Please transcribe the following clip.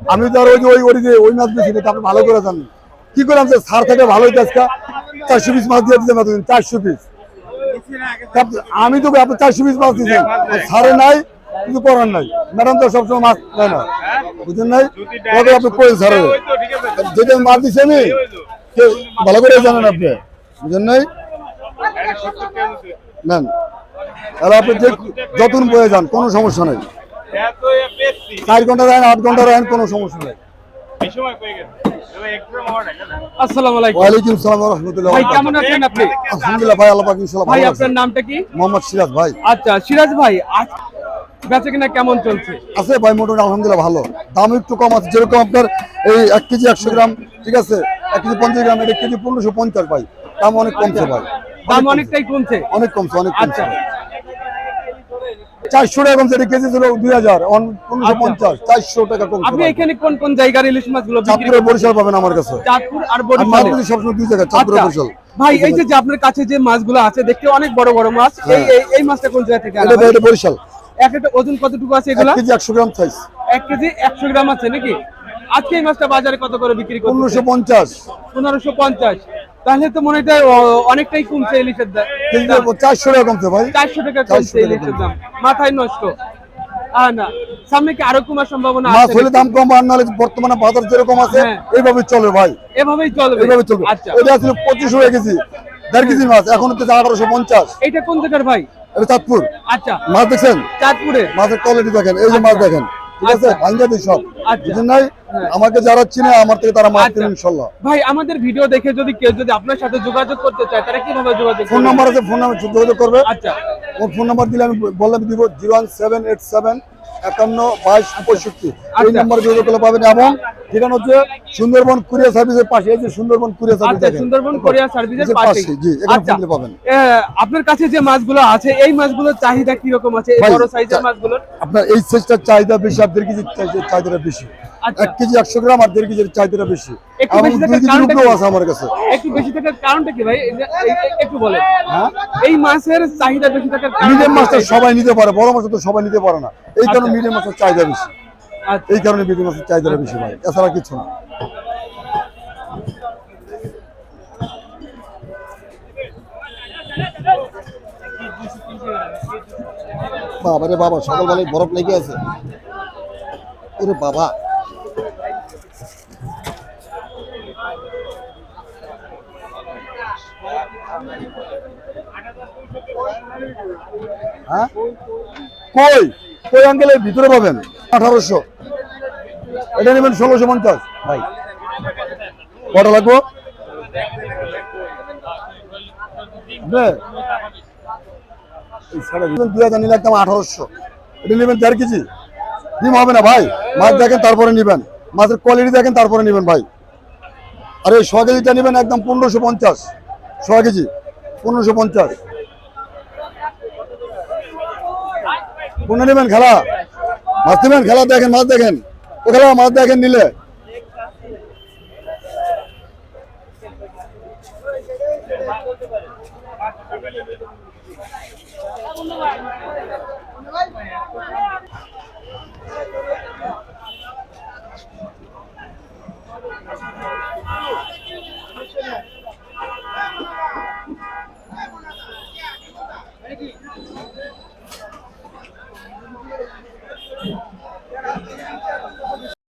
আমি তো আর ওই ওই ওই যে ওই মাছ বেশি আপনি ভালো করে জানেন। কি করলাম যে সার থেকে ভালোই আজকে চারশো পিস মাছ দিয়ে দিতে পারতেন চারশো পিস। আমি তো আপনি চারশো পিস মাছ দিচ্ছেন সারে নাই কিছু করার নাই। ম্যাডাম তো সবসময় মাছ দেয় না। বুঝলেন নাই? তবে আপনি কই সারে? যেটা আমি মাছ দিচ্ছি আমি ভালো করে জানেন আপনি। বুঝলেন নাই? নেন। তাহলে আপনি যে যতন বয়ে যান, কোনো সমস্যা নেই। চার ঘণ্টা রাখেন আট ঘণ্টা রাখেন কোনো সমস্যা নেই। ওয়ালাইকুম সালাম রহমতুল্লাহ ভাই কেমন আছেন আপনি? আলহামদুলিল্লাহ ভাই আল্লাহ পাক ইনশাআল্লাহ ভাই ভালো আপনার নামটা কি? মোহাম্মদ সিরাজ ভাই। আচ্ছা সিরাজ ভাই বেচা কিনা কেমন চলছে? আছে ভাই মোটামুটি আলহামদুলিল্লাহ ভালো। দাম একটু কম আছে যেরকম আপনার এই এক কেজি একশো গ্রাম ঠিক আছে? এক কেজি পঞ্চাশ গ্রাম এক কেজি পনেরোশো পঞ্চাশ ভাই। দাম অনেক কমছে ভাই। দাম অনেকটাই কমছে। অনেক কমছে অনেক কমছে আচ্ছা। চারশো টাকা কমছে কেজি ছিল দুই হাজার পনেরোশো পঞ্চাশ চারশো টাকা কমছে আপনি এখানে কোন কোন জায়গার ইলিশ মাছগুলো চাঁদপুরে বরিশাল পাবেন আমার কাছে। চাঁদপুর আর আর মাছ বরিশালে কিন্তু সবসময় দুই জায়গায় চাঁদপুরে আচ্ছা। বরিশাল। ভাই এই যে আপনার কাছে যে মাছগুলো আছে দেখতে অনেক বড় বড় মাছ। এই এই- এই মাছটা কোন জায়গা থেকে এটা বরিশাল। এক একটা ওজন কতটুকু আছে এগুলা? কেজি একশো গ্রাম সাইজ এক কেজি একশো গ্রাম আছে নাকি? আজকে এই মাছটা বাজারে কত করে বিক্রি করছে পনেরোশো পঞ্চাশ। পনেরোশো পঞ্চাশ। তাহলে তো মনে হয় অনেকটাই কমছে ইলিশের দাম। চারশো টাকা কমছে ভাই। চারশো টাকা কমছে ইলিশের দাম। মাথায় নষ্ট। আহ না। সামনে কি আরও কমার সম্ভাবনা আছে হলে দাম কম আর নাহলে বর্তমানে বাজার যেরকম আছে হ্যাঁ। এইভাবে চলে ভাই। এভাবেই চলবে। এইভাবে চলবে। আচ্ছা। এটা কেজি দেড় কেজি মাছ এখন হচ্ছে আঠারোশো পঞ্চাশ। এইটা কোন জায়গার ভাই? এটা চাঁদপুর। আচ্ছা। মাছ দেখছেন? চাঁদপুরে। মাছের কোয়ালিটি দেখেন। এই যে মাছ দেখেন। ঠিক আছে আচ্ছা। ভাঙ্গা দিই সব আচ্ছা। নাই হ্যাঁ। আমাকে যারা চিনে আমার থেকে তারা মাছ আচ্ছা। কিনে ইনশাল্লাহ ভাই আমাদের ভিডিও দেখে যদি কেউ যদি আপনার সাথে যোগাযোগ করতে চায় তারা কীভাবে যোগাযোগ ফোন নাম্বার আছে ফোন নাম্বার যোগাযোগ করবে আচ্ছা ওর ফোন নাম্বার দিলে আমি বললাম দিব zero one seven eight seven একান্ন বাইশ পঁয়ষট্টি। এই আচ্ছা। নাম্বার যোগাযোগ করলে পাবেন এবং ঠিকানা হচ্ছে সুন্দরবন কুরিয়ার সার্ভিসের পাশে এই যে সুন্দরবন সার্ভিস আচ্ছা সুন্দরবন কোরিয়ার সার্ভিসের পাশে জি এখানে আচ্ছা। পাবেন। আপনার কাছে যে মাছগুলো আছে এই মাছগুলোর চাহিদা কীরকম আছে? এই বড় সাইজের মাছগুলোর? আপনার এই সাইজটার চাহিদা বেশি কেজির চাই- চাহিদাটা বেশি। আচ্ছা। এক কেজি একশো গ্রাম আর দেড় কেজির চাহিদাটা বেশি। একটু এবং বেশি দুই থাকার কেজির কারণটা উপরেও কি? আছে আমার কাছে। একটু বেশি থাকার কারণটা কি ভাই? একটু বলেন। হ্যাঁ? এই মাছের চাহিদা বেশি থাকার কি? মাছটা সবাই নিতে পারে বড় মাছ তো সবাই নিতে পারে না। এই কারণে আচ্ছা। মিডিয়াম মাছের চাহিদা বেশি। আচ্ছা। এই কারণে মিডিয়াম মাছের চাহিদাটা বেশি ভাই এছাড়া কিছু না। বাবা রে বাবা সকালবেলায় বরফ লেগে আছে। ওরে বাবা। হ্যাঁ? কই? কই আঙ্কেলের ভিতরে পাবেন। আঠারোশো। এটা নেবেন ষোলোশো পঞ্চাশ। ভাই। কটা লাগবো। দুই দুই হাজার নিলে একদম আঠারোশো। এটা নেবেন দেড় কেজি। ডিম হবে না ভাই। মাছ দেখেন তারপরে নিবেন। মাছের কোয়ালিটি দেখেন তারপরে নিবেন ভাই। আর এই ছ কেজিটা নেবেন একদম পনেরোশো পঞ্চাশ। ছ কেজি পনেরোশো পঞ্চাশ। নেবেন খেলা? মাছ নেবেন? খেলা দেখেন মাছ দেখেন। ও খেলা মাছ দেখেন নিলে।